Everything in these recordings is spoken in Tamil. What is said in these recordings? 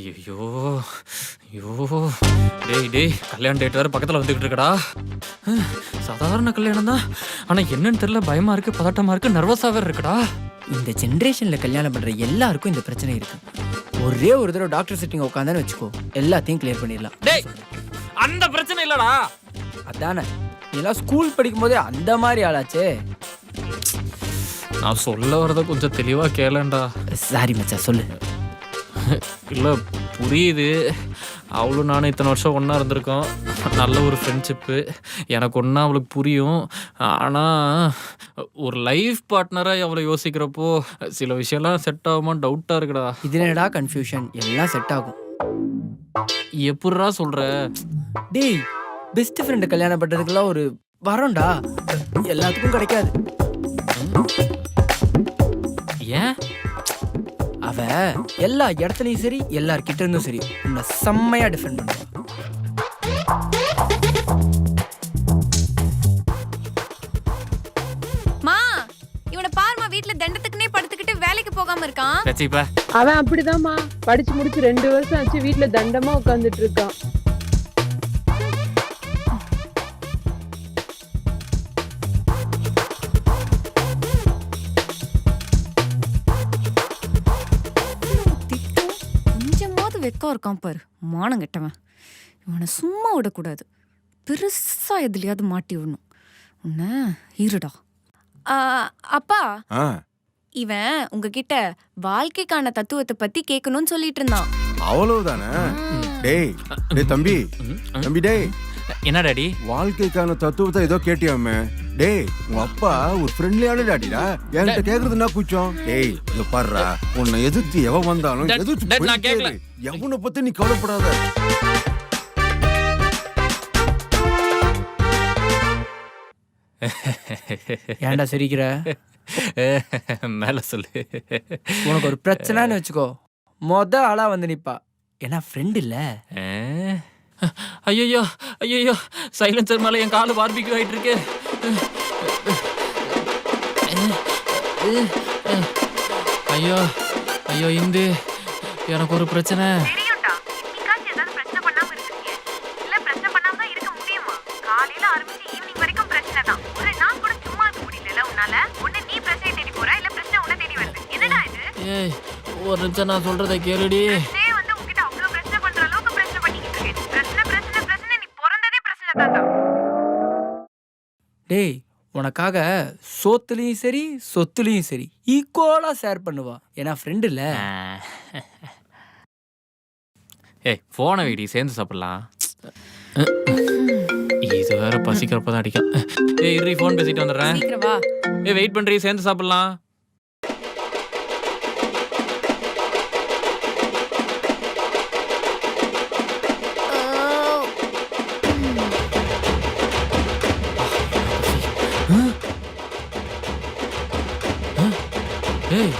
ஐயோ ஐயோ. டேய் டேய் கல்யாண டேட் வேற பக்கத்துல வந்துகிட்டு இருக்கடா. சாதாரண கல்யாணம் தான். ஆனா என்னன்னு தெரியல பயமா இருக்கு பதட்டமா இருக்கு நர்வஸா வேற இருக்குடா. இந்த ஜென்ரேஷன்ல கல்யாணம் பண்ற எல்லாருக்கும் இந்த பிரச்சனை இருக்கு. ஒரே ஒரு தடவை டாக்டர் சிட்டிங் உட்காந்தான்னு வச்சுக்கோ எல்லாத்தையும் கிளியர் பண்ணிடலாம். டேய் அந்த பிரச்சனை இல்லடா. அதானே நீலாம் ஸ்கூல் படிக்கும் போதே அந்த மாதிரி ஆளாச்சே. நான் சொல்ல வரத கொஞ்சம் தெளிவா கேளேன்டா சாரி மச்சான் சொல்லு. இல்ல புரியுது. அவளும் நானும் இத்தனை வருஷம் ஒன்றா இருந்திருக்கோம். நல்ல ஒரு ஃப்ரெண்ட்ஷிப்பு எனக்கு ஒன்றா அவளுக்கு புரியும். ஆனால் ஒரு லைஃப் பார்ட்னராக அவளை யோசிக்கிறப்போ சில விஷயம்லாம் செட் ஆகுமா டவுட்டாக இருக்குடா. இது என்னடா கன்ஃபியூஷன் எல்லாம் செட் ஆகும். எப்படிரா சொல்கிற டேய் பெஸ்ட் ஃப்ரெண்டை கல்யாணம் பண்றதுக்கெல்லாம் ஒரு வரோம்டா. எல்லாத்துக்கும் கிடைக்காது. எல்லா இடத்துலயும் சரி எல்லார்கிட்ட இருந்தும் சரி உன்னை செம்மையா டிஃபெண்ட் பண்ணுவா மா இவனை பாருமா வீட்ல தண்டத்துக்குனே படுத்துக்கிட்டு வேலைக்கு போகாம இருக்கான். அவன் அப்படிதாம்மா படிச்சு முடிச்சு ரெண்டு வருஷம் ஆச்சு வீட்ல தண்டமா உட்காந்துட்டு இருக்கான். வெக்கம் இருக்கான் பாரு. மானம் கெட்டவன். இவனை சும்மா விடக்கூடாது. பெருசா எதுலயாவது மாட்டி விடணும். உன்ன இருடா. அப்பா. ஆ. இவன் உங்ககிட்ட வாழ்க்கைக்கான தத்துவத்தை பத்தி கேட்கணும்னு சொல்லிட்டு இருந்தான். அவ்வளவுதானே? டேய் டேய் தம்பி. தம்பி டேய். என்ன டாடி? வாழ்க்கைக்கான தத்துவத்தை ஏதோ கேட்டியாமே? டேய் உங்க அப்பா ஒரு ஃப்ரெண்ட்லியான டாடிடா என்கிட்ட கேக்குறது என்ன கூச்சம். டேய் இங்க பாருடா உன்னை எதிர்த்து எவன் வந்தாலும் எதிர்த்து நான் கேக்கல. எவனை பத்தி நீ கவலைப்படாத. ஏன்டா சிரிக்கிற? மேலே சொல்லு. உனக்கு ஒரு பிரச்சனைன்னு வச்சுக்கோ. மொத ஆளா வந்து நிப்பா. ஏன்னா ஃப்ரெண்ட் இல்ல. ஐயோ ஐயோ சைலன்சர் மேலே என் காலு பார்பிக்யூ ஆயிட்டு இருக்கு ஐயோ ஐயோ இந்து எனக்கு ஒரு பிரச்சனை. தெரியும்டா. இன்னைக்காச்சும் ஏதாவது பிரச்சனை பண்ணாம டேய் உனக்காக சோத்துலயும் சரி சொத்துலயும் சரி ஈக்குவலா ஷேர் பண்ணுவா. ஏன்னா ஃப்ரெண்ட் இல்ல. ஏய் போன வீடி சேர்ந்து சாப்பிடலாம். இது வேற பசிக்கிறப்ப தான் அடிக்கும். ஏய் இரு ஃபோன் பேசிட்டு வந்துடுறேன். ஏய் வெயிட் பண்றீ சேர்ந்து சாப்பிடலாம். ஏய்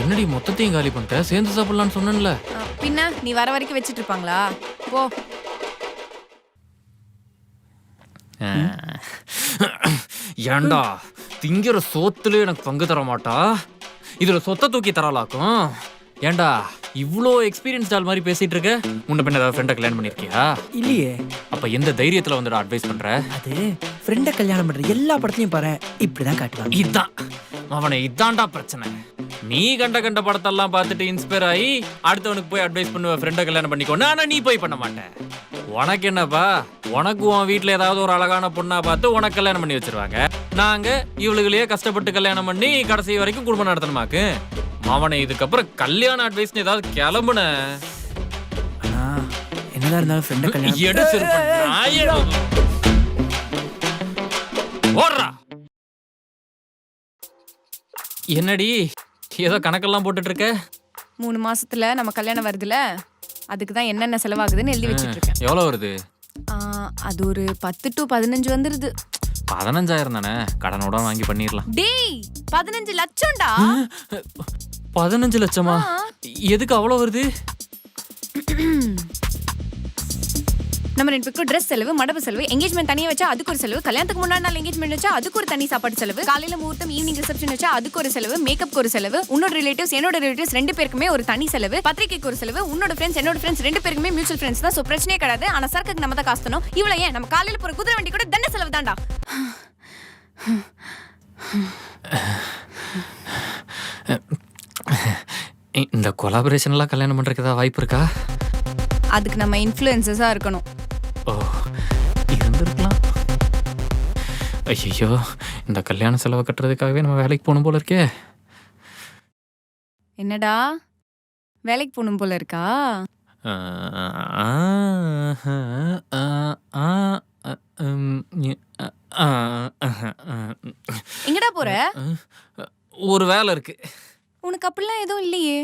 என்னடி மொத்தத்தையும் காலி பண்ணிட்ட? சேர்ந்து சாப்பிடலாம்னு சொன்னேன்ல. பின்ன நீ வர வரைக்கும் வச்சிட்டு இருப்பாங்களா? போ. ஏன்டா திங்கிற சோத்துல எனக்கு பங்கு தர மாட்டா இதுல சொத்தை தூக்கி தரலாக்கும். ஏன்டா இவ்ளோ எக்ஸ்பீரியன்ஸ் ஆள் மாதிரி பேசிட்டு இருக்க? முன்ன பின்ன ஏதாவது ஃப்ரெண்டை கல்யாணம் பண்ணிருக்கியா? இல்லையே. அப்ப எந்த தைரியத்துல வந்து அட்வைஸ் பண்ற? அது ஃப்ரெண்டை கல்யாணம் பண்ற எல்லா படத்துலயும் பாரு இப்படிதான் காட்டுவாங்க. இதான். அவனை இதான்டா பிரச்சனை. நீ கண்ட கண்ட படத்தெல்லாம் பார்த்துட்டு இன்ஸ்பயர் ஆகி அடுத்தவனுக்கு போய் அட்வைஸ் பண்ணுவ ஃப்ரெண்டை கல்யாணம் பண்ணிக்கோன்னு ஆனா நீ போய் பண்ண மாட்டேன். உனக்கு என்னப்பா? உனக்கு உன் வீட்ல ஏதாவது ஒரு அழகான பொண்ணா பார்த்து உனக்கு கல்யாணம் பண்ணி வச்சிருவாங்க. நாங்க இவளுகளையே கஷ்டப்பட்டு கல்யாணம் பண்ணி கடைசி வரைக்கும் குடும்பம் நடத்தணுமாக்கு? அவனை இதுக்கப்புறம் கல்யாண அட்வைஸ்னு ஏதாவது கிளம்புன. ஆனா என்னதான் இருந்தாலும் ஃப்ரெண்டை கல்யாணம் எடு செருப்பு, நாயே. ஓடுறா. என்னடி ஏதோ கணக்கெல்லாம் போட்டுட்டு இருக்க மூணு மாசத்துல நம்ம கல்யாணம் வருதுல அதுக்கு தான் என்னென்ன செலவாகுதுன்னு எழுதி வச்சிட்டு இருக்கேன் எவ்வளோ வருது? ஆ, அது ஒரு பத்து டு பதினஞ்சு வந்துருது. பதினஞ்சாயிரம் தானே? கடனோட வாங்கி பண்ணிடலாம் டேய் பதினஞ்சு லட்சம்டா. பதினஞ்சு லட்சமா? எதுக்கு அவ்வளோ வருது? நம்ம ரெண்டு பேருக்கும் ட்ரெஸ் செலவு மடப்பு செலவு எங்கேஜ்மெண்ட் தனியாக வச்சா அதுக்கு ஒரு செலவு கல்யாணத்துக்கு முன்னாடி நாள் எங்கேஜ்மெண்ட் வச்சா அதுக்கு ஒரு தனி சாப்பாடு செலவு காலையில முகூர்த்தம் ஈவினிங் ரிசப்ஷன் வச்சா அதுக்கு ஒரு செலவு மேக்கப்க்கு ஒரு செலவு உன்னோட ரிலேட்டிவ்ஸ் என்னோட ரிலேட்டிவ்ஸ் ரெண்டு பேருக்குமே ஒரு தனி செலவு பத்திரிக்கைக்கு ஒரு செலவு உன்னோட ஃப்ரெண்ட்ஸ் என்னோட ஃப்ரெண்ட்ஸ் ரெண்டு பேருக்குமே மியூச்சுவல் ஃப்ரெண்ட்ஸ் தான். ஸோ பிரச்சனையே கிடையாது. ஆனா சரக்குக்கு நம்ம தான் காசு தரணும். இவ்வளோ ஏன்? நம்ம காலையில போற குதிரை வண்டி கூட தண்ட செலவு தான்டா இந்த கொலாபரேஷன்லாம் கல்யாணம் பண்றதுக்கு ஏதாவது வாய்ப்பு இருக்கா? அதுக்கு நம்ம இன்ஃப்ளூயன்சஸாக இருக்கணும். ஓ இருந்திருக்கலாம். ஐயோ இந்த கல்யாண செலவை கட்டுறதுக்காகவே நம்ம வேலைக்கு போகணும் போல இருக்கே. என்னடா? வேலைக்கு போகணும் போல இருக்கா? ஆ, போற? ஒரு வேலை இருக்கு. உனக்கு அப்படிலாம் எதுவும் இல்லையே.